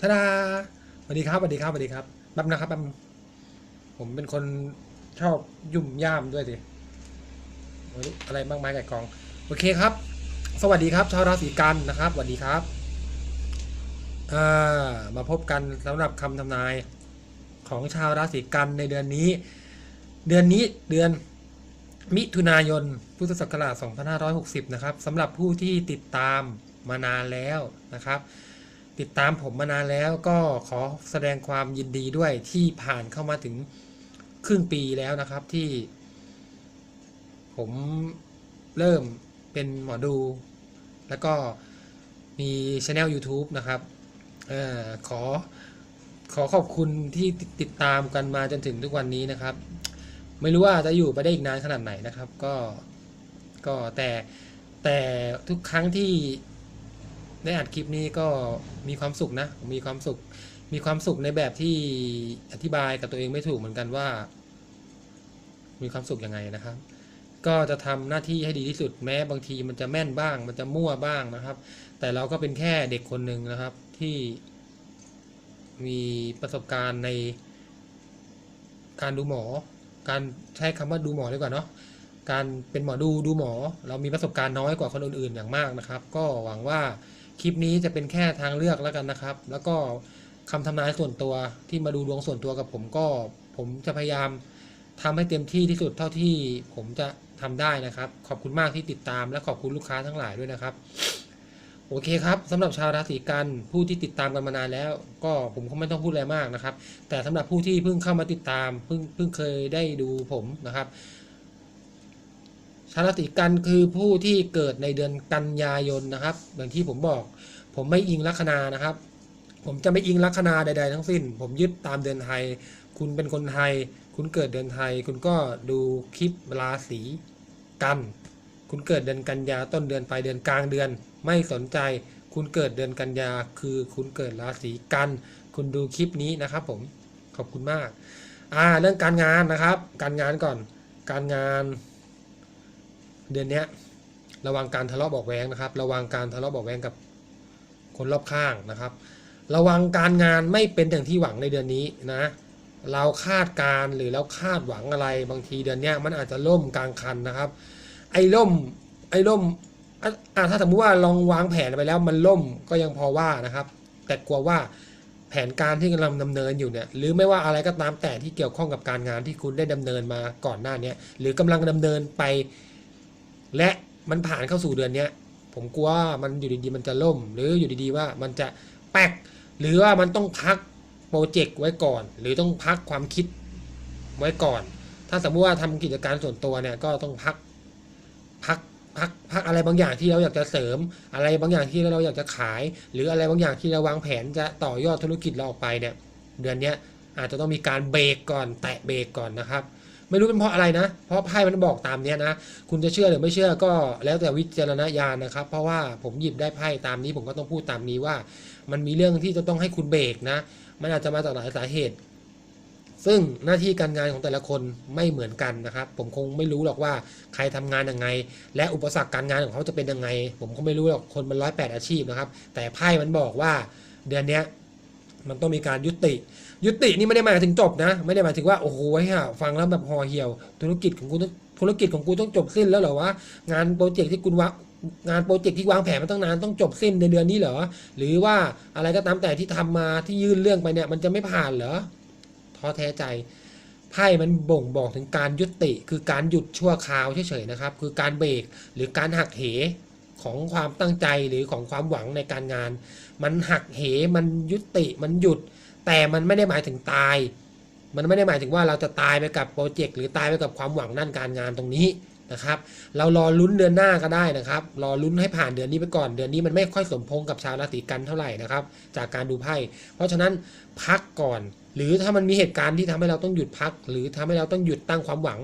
ทาดาสวัสดีครับสวัสดีครับสวัสดีครับแป๊บนะครับแป๊บผมเป็นคนชอบยุ่มย่ามด้วยสิไม่รู้อะไรมากมายไก่กอง โอเคครับ สวัสดีครับชาวราศีกันนะครับสวัสดีครับามาพบกันสำหรับคำทำนายของชาวราศีกันในเดือนนี้ เดือนนี้เดือนมิถุนายนพุทธศักราช2560 นะครับสำหรับผู้ที่ติดตามมานานแล้วนะครับ ติดตามผมมานานแล้วก็ขอแสดงความยินดีด้วยที่ผ่านเข้ามาถึงครึ่งปีแล้วนะครับที่ ผมเริ่มเป็นหมอดู แล้วก็มีช anel YouTube นะครับออขอขอขอบคุณที่ติดตามกันมาจนถึงทุกวันนี้นะครับ ไม่รู้ว่าจะอยู่ไปได้อีกนานขนาดไหนนะครับ ก็ก็แต่แต่ทุกครั้งที่ ได้อัดคลิปนี้ก็มีความสุขนะมมีความสุข มีความสุขในแบบที่อธิบายกับตัวเองไม่ถูกเหมือนกันว่า มีความสุขยังไงนะครับ ก็จะทำหน้าที่ให้ดีที่สุดแม้บางทีมันจะแม่นบ้าง มันจะมั่วบ้างนะครับ แต่เราก็เป็นแค่เด็กคนหนึ่งนะครับที่มีประสบการณ์ในการดูหมอ การใช้คำว่าดูหมอดีกว่าเนาะ การเป็นหมอดูดูหมอ เรามีประสบการณ์น้อยกว่าคนอื่นๆอย่างมากนะครับ ก็หวังว่า คลิปนี้จะเป็นแค่ทางเลือกแล้วกันนะครับ แล้วก็คำทำนายส่วนตัวที่มาดูดวงส่วนตัวกับผมก็ผมจะพยายามทำให้เต็มที่ที่สุดเท่าที่ผมจะทำได้นะครับ ขอบคุณมากที่ติดตามและขอบคุณลูกค้าทั้งหลายด้วยนะครับ โอเคครับสำหรับชาวราศีกันผู้ที่ติดตามกันมานานแล้ว ก็ผมก็ไม่ต้องพูดอะไรมากนะครับ แต่สำหรับผู้ที่เพิ่งเข้ามาติดตามเพิ่งเพิ่งเคยได้ดูผมนะครับ ชาวราศีกันคือผู้ที่เกิดในเดือนกันยายนนะครับอย่างที่ผมบอก ผมไม่อิงลัคนานะครับ ผมจะไม่อิงลัคนาใด ๆ ทั้งสิ้น ผมยึดตามเดือนไทย คุณเป็นคนไทย คุณเกิดเดือนไทย คุณก็ดูคลิปราศีกัน คุณเกิดเดือนกันยาต้นเดือนปลายเดือนกลางเดือน ไม่สนใจ คุณเกิดเดือนกันยาคือคุณเกิดราศีกัน คุณดูคลิปนี้นะครับ ผมขอบคุณมากอ่าเรื่องการงานนะครับ การงานก่อน การงาน เดือนนี้ระวังการทะเลาะบอกแว้งนะครับ ระวังการทะเลาะบอกแว้งกับคนรอบข้างนะครับ ระวังการงานไม่เป็นอย่างที่หวังในเดือนนี้นะเราคาดการ์หรือเราคาดหวังอะไรบางทีเดือนนี้มันอาจจะล่มกลางคันนะครับ ไอ้ล่มไอ้ล่มอะอะถ้าสมมติว่าลองวางแผนไปแล้วมันล่มก็ยังพอว่านะครับ แต่กลัวว่าแผนการที่กำลังดำเนินอยู่เนี่ยหรือไม่ว่าอะไรก็ตามแต่ที่เกี่ยวข้องกับการงานที่คุณได้ดำเนินมาก่อนหน้านี้หรือกำลังดำเนินไป และมันผ่านเข้าสู่เดือนเนี้ยผมกลัวว่ามันอยู่ดีๆมันจะล่ม หรืออยู่ดีๆว่ามันจะแป๊กหรือว่ามันต้องพักโปรเจกต์ไว้ก่อน หรือต้องพักความคิดไว้ก่อน ถ้าสมมติว่าทำกิจการส่วนตัวเนี่ยก็ต้องพักพักพักพักอะไรบางอย่างที่เราอยากจะเสริม อะไรบางอย่างที่เราอยากจะขาย หรืออะไรบางอย่างที่เราวางแผนจะต่อยอดธุรกิจเราออกไปเนี่ย เดือนนี้อาจจะต้องมีการเบรกก่อนแตะเบรกก่อนนะครับ ไม่รู้เป็นเพราะอะไรนะ เพราะไพ่มันบอกตามเนี้ยนะ คุณจะเชื่อหรือไม่เชื่อก็แล้วแต่วิจารณญาณนะครับ เพราะว่าผมหยิบได้ไพ่ตามนี้ ผมก็ต้องพูดตามนี้ว่า มันมีเรื่องที่จะต้องให้คุณเบรกนะ มันอาจจะมาจากหลายสาเหตุ ซึ่งหน้าที่การงานของแต่ละคนไม่เหมือนกันนะครับ ผมคงไม่รู้หรอกว่าใครทำงานยังไง และอุปสรรคการงานของเขาจะเป็นยังไง ผมก็ไม่รู้หรอกคนมันร้อยแปดอาชีพนะครับ แต่ไพ่มันบอกว่าเดือนเนี้ย มันต้องมีการยุติ ยุตินี่ไม่ได้หมายถึงจบนะ ไม่ได้หมายถึงว่าโอ้โหเฮ้ยฟังแล้วแบบห่อเหี่ยว ธุรกิจของกูต้องธุรกิจของกูต้องจบสิ้นแล้วเหรอวะงานโปรเจกต์ที่คุณวะงานโปรเจกต์ที่วางแผนมาตั้งนานต้องจบสิ้นในเดือนนี้เหรอ หรือว่าอะไรก็ตามแต่ที่ทำมาที่ยื่นเรื่องไปเนี่ยมันจะไม่ผ่านเหรอท้อแท้ใจไพ่มันบ่งบอกถึงการยุติ คือการหยุดชั่วคราวเฉยๆนะครับ คือการเบรกหรือการหักเหของความตั้งใจหรือของความหวังในการงาน มันหักเหมันยุติมันหยุด แต่มันไม่ได้หมายถึงตาย มันไม่ได้หมายถึงว่าเราจะตายไปกับโปรเจกต์หรือตายไปกับความหวังด้านการงานตรงนี้นะครับ เรารอลุ้นเดือนหน้าก็ได้นะครับ รอลุ้นให้ผ่านเดือนนี้ไปก่อนเดือนนี้มันไม่ค่อยสมพงกับชาวราศีกันเท่าไหร่นะครับ จากการดูไพ่เพราะฉะนั้นพักก่อน หรือถ้ามันมีเหตุการณ์ที่ทำให้เราต้องหยุดพัก หรือทำให้เราต้องหยุดตั้งความหวัง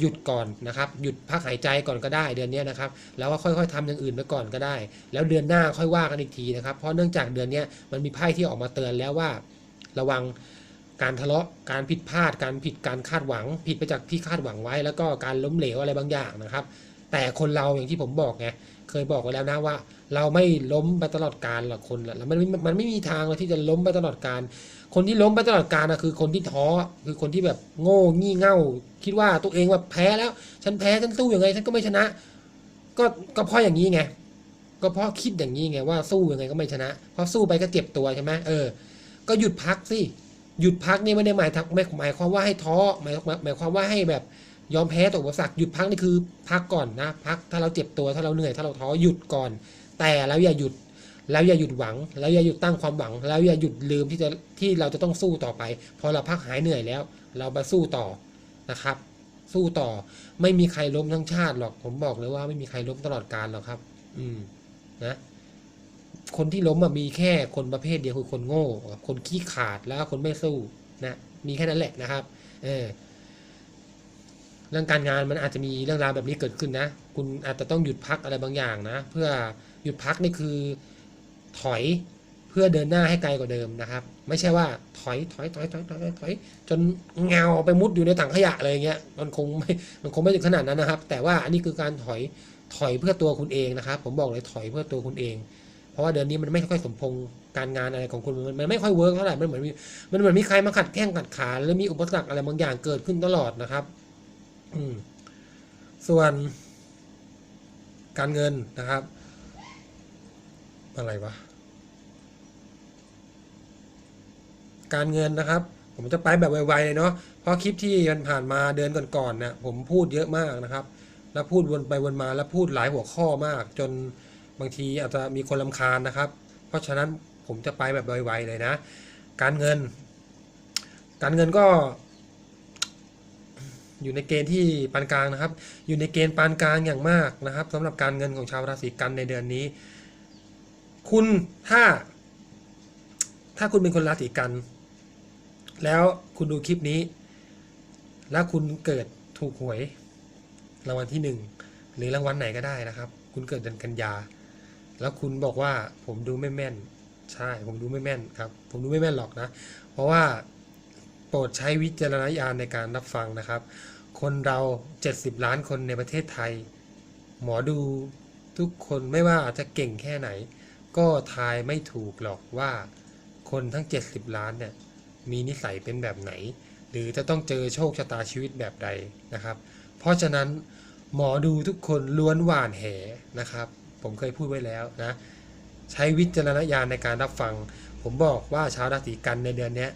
หยุดก่อนนะครับหยุดพักหายใจก่อนก็ได้เดือนนี้นะครับแล้วก็ค่อยๆทำอย่างอื่นไปก่อนก็ได้ แล้วเดือนหน้าค่อยว่ากันอีกทีนะครับ เพราะเนื่องจากเดือนนี้มันมีไพ่ที่ออกมาเตือนแล้วว่า ระวังการทะเลาะการผิดพลาด การผิดการคาดหวัง ผิดไปจากที่คาดหวังไว้ แล้วก็การล้มเหลวอะไรบางอย่างนะครับ แต่คนเราอย่างที่ผมบอกไง เคยบอกไว้แล้วนะว่า เราไม่ล้มไปตลอดกาลหรอกคนละมันมันไม่มีทางเลยที่จะล้มไปตลอดกาลคนที่ล้มไปตลอดกาลนะคือคนที่ท้อคือคนที่แบบโง่งี่เง่า คิดว่าตัวเองแบบแพ้แล้ว ฉันแพ้ฉันสู้ยังไง ฉันก็ไม่ชนะ ก็ก็เพราะอย่างนี้ไงก็เพราะคิดอย่างนี้ไงว่าสู้ยังไงก็ไม่ชนะเพราะสู้ไปก็เจ็บตัวใช่ไหมเออ ก็หยุดพักสิหยุดพักนี่ไม่ได้หมายทักไม่หมายความว่าให้ท้อหมายหมายความว่าให้แบบ ยอมแพ้ต่ออุปสรรคหยุดพักนี่คือพักก่อนนะพักถ้าเราเจ็บตัวถ้าเราเหนื่อยถ้าเราท้อหยุดก่อน แต่แล้วอย่าหยุดแล้วอย่าหยุดหวัง แล้วอย่าหยุดตั้งความหวัง แล้วอย่าหยุดลืมที่จะที่เราจะต้องสู้ต่อไป พอเราพักหายเหนื่อยแล้ว เรามาสู้ต่อนะครับ สู้ต่อไม่มีใครล้มทั้งชาติหรอกผมบอกเลยว่าไม่มีใครล้มตลอดกาลหรอกครับ อืมนะคนที่ล้มมีแค่คนประเภทเดียวคือคนโง่ คนขี้ขาดแล้วคนไม่สู้นะมีแค่นั้นแหละนะครับ เออ เรื่องการงานมันอาจจะมีเรื่องราวแบบนี้เกิดขึ้นนะ คุณอาจจะต้องหยุดพักอะไรบางอย่างนะ เพื่อหยุดพักนี่คือถอยเพื่อเดินหน้าให้ไกลกว่าเดิมนะครับ ไม่ใช่ว่าถอยถอยถอยถอยถอยถอยถอยจนเงาไปมุดอยู่ในถังขยะอะไรเงี้ยมันคงไม่มันคงไม่ถึงขนาดนั้นนะครับ แต่ว่าอันนี้คือการถอยถอยเพื่อตัวคุณเองนะครับ ผมบอกเลยถอยเพื่อตัวคุณเอง เพราะว่าเดือนนี้มันไม่ค่อยสมพงการงานอะไรของคุณมันไม่ค่อยเวิร์กเท่าไหร่มันเหมือนมันเหมือนมีใครมาขัดแข้งขัดขาแล้วมีอุปสรรคอะไรบางอย่างเกิดขึ้นตลอดนะครับ ส่วน การเงินนะครับ อะไรวะ การเงินนะครับ ผมจะไปแบบไวๆเลยเนาะเพราะคลิปที่มันผ่านมาเดือนก่อนๆเนี่ยผมพูดเยอะมากนะครับ แล้วพูดวนไปวนมาแล้วพูดหลายหัวข้อมาก จนบางทีอาจจะมีคนลำคาญนะครับ เพราะฉะนั้นผมจะไปแบบไวๆเลยนะ การเงิน การเงินก็ อยู่ในเกณฑ์ที่ปานกลางนะครับ อยู่ในเกณฑ์ปานกลางอย่างมากนะครับสำหรับการเงินของชาวราศีกันในเดือนนี้ คุณถ้า ถ้าคุณเป็นคนราศีกัน แล้วคุณดูคลิปนี้ แล้วคุณเกิดถูกหวยรางวัลที่หนึ่งหรือรางวัลไหนก็ได้นะครับ คุณเกิดเดือนกันยา แล้วคุณบอกว่าผมดูไม่แม่น ใช่ผมดูไม่แม่นครับ ผมดูไม่แม่นหรอกนะ เพราะว่าโปรดใช้วิจารณญาณในการรับฟังนะครับ คนเรา 70 ล้านคนในประเทศไทย หมอดูทุกคนไม่ว่าจะเก่งแค่ไหน ก็ทายไม่ถูกหรอกว่า คนทั้ง 70 ล้านเนี่ยมีนิสัยเป็นแบบไหน หรือจะต้องเจอโชคชะตาชีวิตแบบใดนะครับ เพราะฉะนั้นหมอดูทุกคนล้วนหวานแหนะครับ ผมเคยพูดไว้แล้วนะใช้วิจารณญาณในการรับฟัง ผมบอกว่าชาวราศีกันในเดือนนี้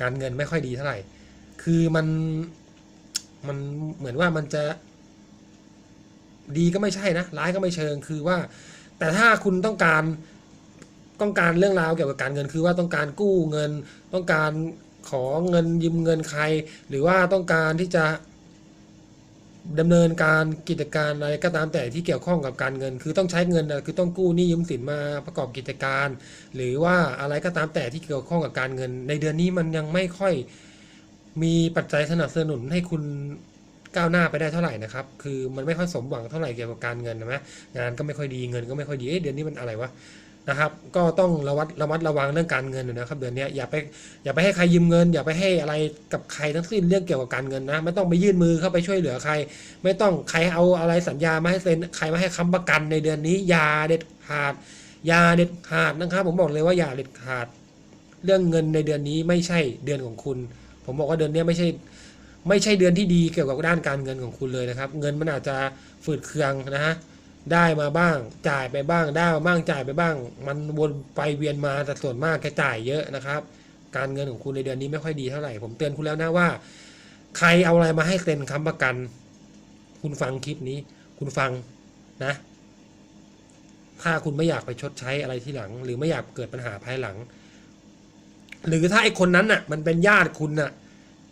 การเงินไม่ค่อยดีเท่าไหร่ คือมัน มันเหมือนว่ามันจะ ดีก็ไม่ใช่นะร้ายก็ไม่เชิงคือว่า แต่ถ้าคุณต้องการต้องการเรื่องราวเกี่ยวกับการเงินคือว่าต้องการกู้เงิน ต้องการขอเงินยืมเงินใคร หรือว่าต้องการที่จะดำเนินการกิจการอะไรก็ตามแต่ที่เกี่ยวข้องกับการเงิน คือต้องใช้เงินนะคือต้องกู้หนี้ยืมสินมาประกอบกิจการ หรือว่าอะไรก็ตามแต่ที่เกี่ยวข้องกับการเงิน ในเดือนนี้มันยังไม่ค่อย มีปัจจัยสนับสนุนให้คุณก้าวหน้าไปได้เท่าไหร่นะครับ คือมันไม่ค่อยสมหวังเท่าไหร่เกี่ยวกับการเงินนะงานก็ไม่ค่อยดีเงินก็ไม่ค่อยดีเอ๊ะเดือนนี้มันอะไรวะนะครับ ก็ต้องระวัดระมัดระวังเรื่องการเงินนะครับ เดือนนี้อย่าไปอย่าไปให้ใครยืมเงิน อย่าไปให้อะไรกับใครทั้งสิ้นเรื่องเกี่ยวกับการเงินนะ ไม่ต้องไปยื่นมือเข้าไปช่วยเหลือใคร ไม่ต้องใครเอาอะไรสัญญามาให้เซ็นใครมาให้ค้ำประกันในเดือนนี้อย่าเด็ดขาดอย่าเด็ดขาดนะครับ ผมบอกเลยว่าอย่าเด็ดขาด เรื่องเงินในเดือนนี้ไม่ใช่เดือนของคุณ ผมบอกว่าเดือนนี้ไม่ใช่ไม่ใช่เดือนที่ดีเกี่ยวกับด้านการเงินของคุณเลยนะครับ เงินมันอาจจะฝืดเคืองนะฮะได้มาบ้างจ่ายไปบ้างได้มาบ้างจ่ายไปบ้าง มันวนไปเวียนมาแต่ส่วนมากแกจ่ายเยอะนะครับ การเงินของคุณในเดือนนี้ไม่ค่อยดีเท่าไหร่ผมเตือนคุณแล้วนะว่า ใครเอาอะไรมาให้เซ็นค้ำประกัน คุณฟังคลิปนี้ คุณฟังนะ ถ้าคุณไม่อยากไปชดใช้อะไรที่หลัง หรือไม่อยากเกิดปัญหาภายหลัง หรือถ้าไอคนนั้นน่ะ มันเป็นญาติคุณน่ะ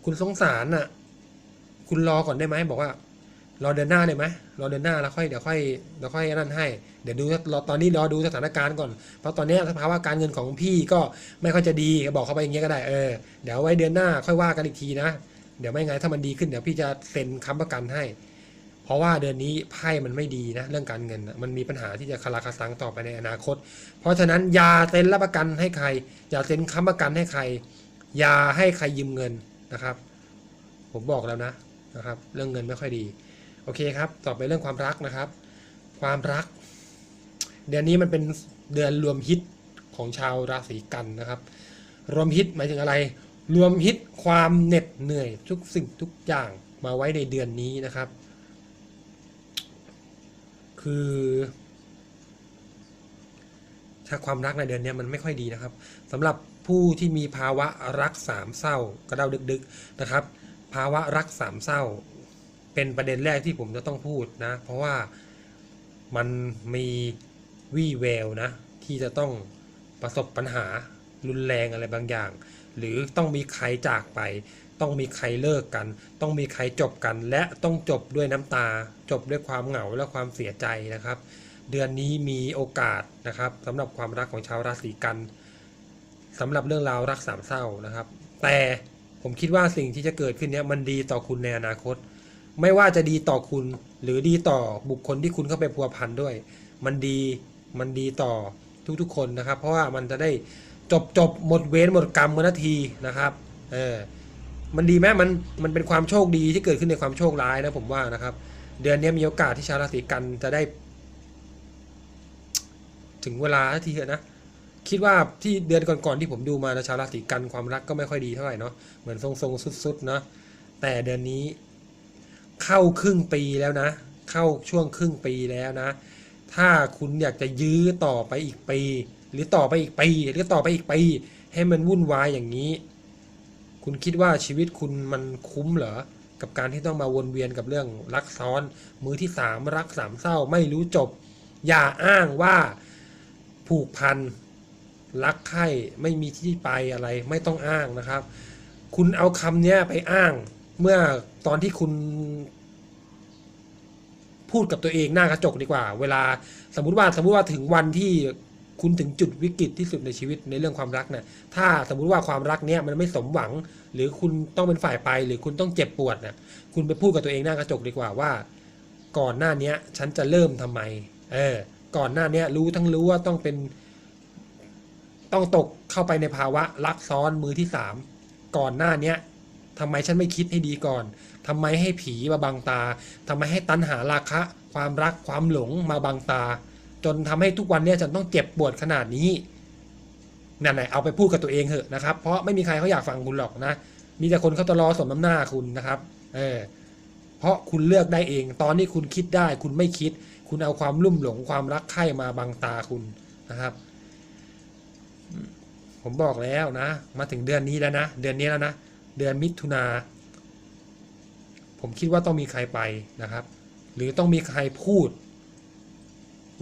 คุณสงสารน่ะ คุณรอก่อนได้ไหมบอกว่า รอเดือนหน้าได้ไหมรอเดือนหน้าแล้วค่อยเดี๋ยวค่อยเดี๋ยวค่อยนั่นให้ เดี๋ยวดูรอตอนนี้รอดูสถานการณ์ก่อน เพราะตอนนี้สภาวะการเงินของพี่ก็ไม่ค่อยจะดีบอกเขาไปอย่างเงี้ยก็ได้เออเดี๋ยวไว้เดือนหน้าค่อยว่ากันอีกทีนะเดี๋ยวไม่ไงถ้ามันดีขึ้นเดี๋ยวพี่จะเซ็นค้ำประกันให้ เพราะว่าเดือนนี้ไพ่มันไม่ดีนะเรื่องการเงินนะมันมีปัญหาที่จะคาราคาซังต่อไปในอนาคต เพราะฉะนั้นอย่าเซ็นรับประกันให้ใคร อย่าเซ็นค้ำประกันให้ใคร อย่าให้ใครยืมเงินนะครับ ผมบอกแล้วนะนะครับ เรื่องเงินไม่ค่อยดี โอเคครับ ต่อไปเรื่องความรักนะครับ ความรัก เดือนนี้มันเป็นเดือนรวมฮิตของชาวราศีกันนะครับ รวมฮิตหมายถึงอะไร รวมฮิตความเหน็ดเหนื่อยทุกสิ่งทุกอย่างมาไว้ในเดือนนี้นะครับ คือถ้าความรักในเดือนนี้มันไม่ค่อยดีนะครับสำหรับผู้ที่มีภาวะรักสามเศร้ากระเดาดึกๆนะครับ ภาวะรักสามเศร้า เป็นประเด็นแรกที่ผมจะต้องพูดนะ เพราะว่ามันมีวี่แววนะ ที่จะต้องประสบปัญหารุนแรงอะไรบางอย่าง หรือต้องมีใครจากไป ต้องมีใครเลิกกัน ต้องมีใครจบกัน และต้องจบด้วยน้ำตา จบด้วยความเหงาและความเสียใจนะครับ เดือนนี้มีโอกาสนะครับสำหรับความรักของชาวราศีกันสำหรับเรื่องราวรักสามเศร้านะครับ แต่ผมคิดว่าสิ่งที่จะเกิดขึ้นเนี้ยมันดีต่อคุณในอนาคต ไม่ว่าจะดีต่อคุณหรือดีต่อบุคคลที่คุณเข้าไปพัวพันด้วย มันดีมันดีต่อทุกๆคนนะครับ เพราะว่ามันจะได้จบจบหมดเวรหมดกรรมเมื่อนาทีนะครับเออมันดีไหมมันมันเป็นความโชคดีที่เกิดขึ้นในความโชคร้ายนะผมว่านะครับ เดือนนี้มีโอกาสที่ชาวราศีกันจะได้ ถึงเวลาทีเถอะนะคิดว่าที่เดือนก่อนๆที่ผมดูมานะชาวราศีกันความรักก็ไม่ค่อยดีเท่าไหร่เนาะเหมือนทรงๆสุดๆเนาะแต่เดือนนี้เข้าครึ่งปีแล้วนะ เข้าช่วงครึ่งปีแล้วนะ ถ้าคุณอยากจะยื้อต่อไปอีกปี หรือต่อไปอีกปีหรือต่อไปอีกปี ให้มันวุ่นวายอย่างนี้ คุณคิดว่าชีวิตคุณมันคุ้มเหรอ กับการที่ต้องมาวนเวียนกับเรื่องรักซ้อน มือที่สามรักสามเศร้าไม่รู้จบ อย่าอ้างว่าผูกพันรักใครไม่มีที่ไปอะไรไม่ต้องอ้างนะครับ คุณเอาคำเนี้ยไปอ้าง เมื่อตอนที่คุณ พูดกับตัวเองหน้ากระจกดีกว่า เวลาสมมติว่าสมมติว่าถึงวันที่ คุณถึงจุดวิกฤตที่สุดในชีวิตในเรื่องความรักนี่ยถ้าสมมุติว่าความรักเนี้ยมันไม่สมหวัง หรือคุณต้องเป็นฝ่ายไป หรือคุณต้องเจ็บปวดเนี่ยคุณไปพูดกับตัวเองหน้ากระจกดีกว่าว่า ก่อนหน้าเนี้ยฉันจะเริ่มทำไม เออ ก่อนหน้าเนี้ยรู้ทั้งรู้ว่าต้องเป็น ต้องตกเข้าไปในภาวะรักซ้อนมือที่สามก่อนหน้าเนี้ยทำไมฉันไม่คิดให้ดีก่อนทำไมให้ผีมาบังตาทำไมให้ตัณหาราคะ ความรักความหลงมาบังตา จนทำให้ทุกวันเนี้ยฉันต้องเจ็บปวดขนาดนี้นั่นแหละเอาไปพูดกับตัวเองเถอะนะครับ เพราะไม่มีใครเขาอยากฟังคุณหรอกนะ มีแต่คนเขาจะรอสมน้ำหน้าคุณนะครับ เออ เพราะคุณเลือกได้เอง ตอนที่คุณคิดได้ คุณไม่คิด คุณเอาความลุ่มหลงความรักใคร่มาบังตาคุณนะครับ ผมบอกแล้วนะ มาถึงเดือนนี้แล้วนะ เดือนนี้แล้วนะ เดือนมิถุนา ผมคิดว่าต้องมีใครไปนะครับ หรือต้องมีใครพูด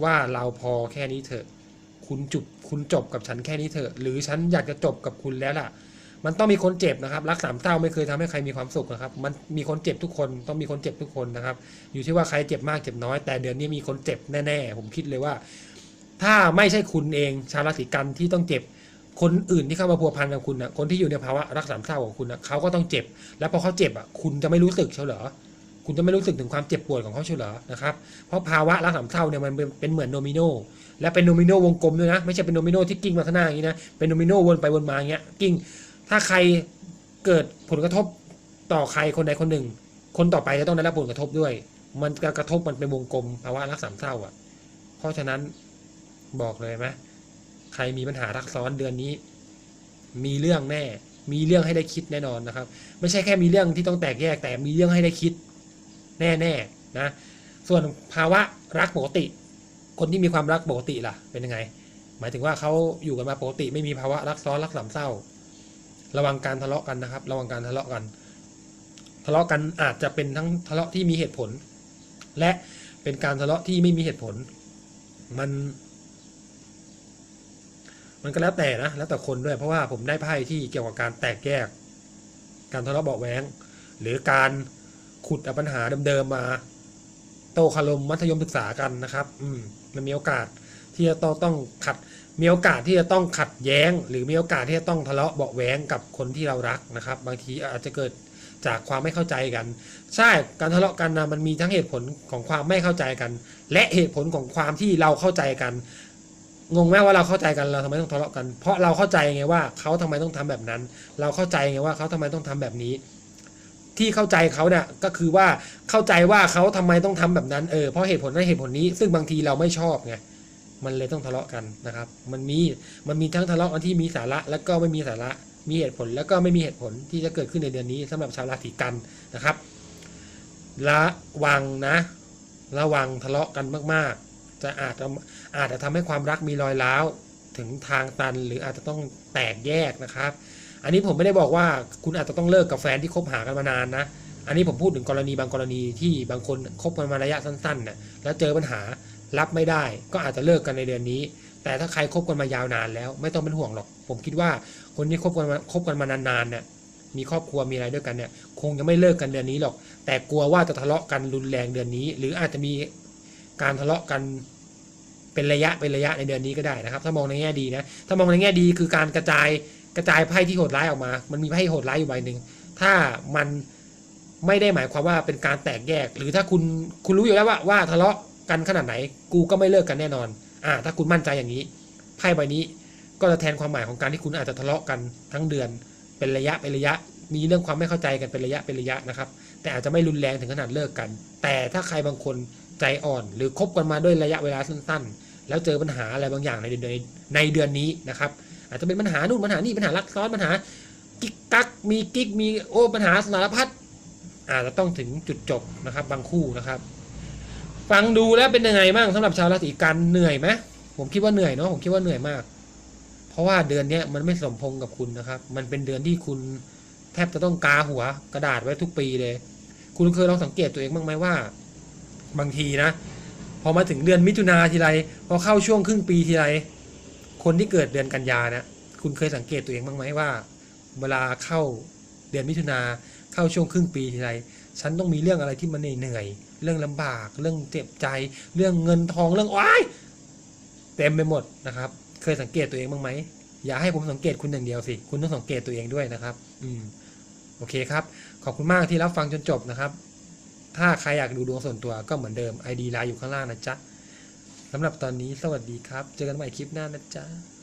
ว่าเราพอแค่นี้เถอะ คุณจุบคุณจบกับฉันแค่นี้เถอะ หรือฉันอยากจะจบกับคุณแล้วล่ะ มันต้องมีคนเจ็บนะครับ รักสามเศร้าไม่เคยทำให้ใครมีความสุขนะครับ มันมีคนเจ็บทุกคนต้องมีคนเจ็บทุกคนนะครับ อยู่ที่ว่าใครเจ็บมากเจ็บน้อย แต่เดือนนี้มีคนเจ็บแน่ๆ ผมคิดเลยว่า ถ้าไม่ใช่คุณเองชาวราศีกันที่ต้องเจ็บคนอื่นที่เข้ามาพัวพันกับคุณนะคนที่อยู่ในภาวะรักสามเศร้าของคุณนะเขาก็ต้องเจ็บ แล้วพอเขาเจ็บอะคุณจะไม่รู้สึกเชียวเหรอ คุณจะไม่รู้สึกถึงความเจ็บปวดของเขาเชียวเหรอนะครับเพราะภาวะรักสามเศร้าเนี่ยมันเป็นเหมือนโดมิโนและเป็นโดมิโนวงกลมด้วยนะไม่ใช่เป็นโดมิโนที่กิ้งมาข้างหน้าอย่างนี้นะเป็นโดมิโนวนไปวนมาอย่างเงี้ยกิ้งถ้าใครเกิดผลกระทบต่อใครคนใดคนหนึ่ง คนต่อไปจะต้องได้รับผลกระทบด้วย มันจะกระทบมันเป็นวงกลมภาวะรักสามเศร้าอะ เพราะฉะนั้นบอกเลยไหมใครมีปัญหารักซ้อนเดือนนี้ มีเรื่องแน่ มีเรื่องให้ได้คิดแน่นอนนะครับ ไม่ใช่แค่มีเรื่องที่ต้องแตกแยกแต่มีเรื่องให้ได้คิด แน่ๆนะส่วนภาวะรักปกติ คนที่มีความรักปกติล่ะ เป็นยังไง หมายถึงว่าเขาอยู่กันมาปกติ ไม่มีภาวะรักซ้อนรักสามเศร้า ระวังการทะเลาะกันนะครับ ระวังการทะเลาะกัน ทะเลาะกันอาจจะเป็นทั้งทะเลาะที่มีเหตุผล และเป็นการทะเลาะที่ไม่มีเหตุผล มัน มันก็แล้วแต่นะแล้วแต่คนด้วยเพราะว่าผมได้ไพ่ที่เกี่ยวกับการแตกแยก การทะเลาะเบาะแว้งหรือการ ขุดปัญหาเดิมๆมา โตคารมมัธยมศึกษากันนะครับ อืมมันมีโอกาสที่จะต้องต้องขัดมีโอกาสที่จะต้องขัดแย้ง หรือมีโอกาสที่จะต้องทะเลาะเบาะแว้งกับคนที่เรารักนะครับ บางทีอาจจะเกิดจากความไม่เข้าใจกัน ใช่การทะเลาะกันนะมันมีทั้งเหตุผลของความไม่เข้าใจกัน และเหตุผลของความที่เราเข้าใจกันงงไหมว่าเราเข้าใจกันเราทำไมต้องทะเลาะกัน เพราะเราเข้าใจไงว่าเขาทำไมต้องทำแบบนั้น เราเข้าใจไงว่าเขาทำไมต้องทำแบบนี้ ที่เข้าใจเขาเนี่ยก็คือว่าเข้าใจว่าเขาทำไมต้องทำแบบนั้นเออเพราะเหตุผลนั้นเหตุผลนี้ ซึ่งบางทีเราไม่ชอบไงมันเลยต้องทะเลาะกันนะครับ มันมีมันมีทั้งทะเลาะกันที่มีสาระแล้วก็ไม่มีสาระมีเหตุผลแล้วก็ไม่มีเหตุผลที่จะเกิดขึ้นในเดือนนี้สำหรับชาวราศีกันนะครับ ระวังนะ ระวังทะเลาะกันมาก ๆ จะอาจจะอาจจะทำให้ความรักมีรอยร้าวถึงทางตันหรืออาจจะต้องแตกแยกนะครับ อันนี้ผมไม่ได้บอกว่าคุณอาจจะต้องเลิกกับแฟนที่คบหากันมานานนะ อันนี้ผมพูดถึงกรณีบางกรณีที่บางคนคบกันมาระยะสั้นๆน่ะแล้วเจอปัญหารับไม่ได้ ก็อาจจะเลิกกันในเดือนนี้ แต่ถ้าใครคบกันมายาวนานแล้ว ไม่ต้องเป็นห่วงหรอก ผมคิดว่าคนที่คบกันมาคบกันมานานๆเนี่ยมีครอบครัวมีอะไรด้วยกันเนี่ยคงจะไม่เลิกกันเดือนนี้หรอก แต่กลัวว่าจะทะเลาะกันรุนแรงเดือนนี้ หรืออาจจะมีการทะเลาะกันเป็นระยะเป็นระยะในเดือนนี้ก็ได้นะครับ ถ้ามองในแง่ดีนะถ้ามองในแง่ดีคือการกระจาย กระจายไพ่ที่โหดร้ายออกมา มันมีไพ่โหดร้ายอยู่ใบหนึ่ง ถ้ามันไม่ได้หมายความว่าเป็นการแตกแยก หรือถ้าคุณคุณรู้อยู่แล้วว่าว่าทะเลาะกันขนาดไหน กูก็ไม่เลิกกันแน่นอน อ่า ถ้าคุณมั่นใจอย่างนี้ ไพ่ใบนี้ก็จะแทนความหมายของการที่คุณอาจจะทะเลาะกันทั้งเดือน เป็นระยะเป็นระยะ มีเรื่องความไม่เข้าใจกันเป็นระยะเป็นระยะนะครับ แต่อาจจะไม่รุนแรงถึงขนาดเลิกกัน แต่ถ้าใครบางคนใจอ่อน หรือคบกันมาด้วยระยะเวลาสั้น ๆ แล้วเจอปัญหาอะไรบางอย่างในเดือนในเดือนนี้นะครับ อาจจะเป็นปัญหานู่นปัญหานี่ปัญหารักซ้อนปัญหากิ๊กกักมีกิ๊กมีโอ้ปัญหาสารพัดอาจจะต้องถึงจุดจบนะครับ บางคู่นะครับ ฟังดูแล้วเป็นยังไงบ้างสำหรับชาวราศีกันเหนื่อยไหมผมคิดว่าเหนื่อยเนาะผมคิดว่าเหนื่อยมาก เพราะว่าเดือนเนี้ยมันไม่สมพงกับคุณนะครับ มันเป็นเดือนที่คุณแทบจะต้องกาหัวกระดาษไว้ทุกปีเลย คุณเคยลองสังเกตตัวเองบ้างไหมว่า บางทีนะ พอมาถึงเดือนมิถุนาทีไรพอเข้าช่วงครึ่งปีทีไร คนที่เกิดเดือนกันยานะคุณเคยสังเกตตัวเองบ้างไหมว่า เวลาเข้าเดือนมิถุนาเข้าช่วงครึ่งปีทีไรฉันต้องมีเรื่องอะไรที่มันเหนื่อยเรื่องลำบาก เรื่องเจ็บใจ เรื่องเงินทองเรื่องว้ายเต็มไปหมดนะครับ เคยสังเกตตัวเองบ้างไหมอย่าให้ผมสังเกตคุณอย่างเดียวสิ คุณต้องสังเกตตัวเองด้วยนะครับ อืม โอเคครับ ขอบคุณมากที่รับฟังจนจบนะครับ ถ้าใครอยากดูดวงส่วนตัวก็เหมือนเดิม ID ไลน์อยู่ข้างล่างนะจ๊ะ สำหรับตอนนี้สวัสดีครับ เจอกันใหม่คลิปหน้านะจ๊ะ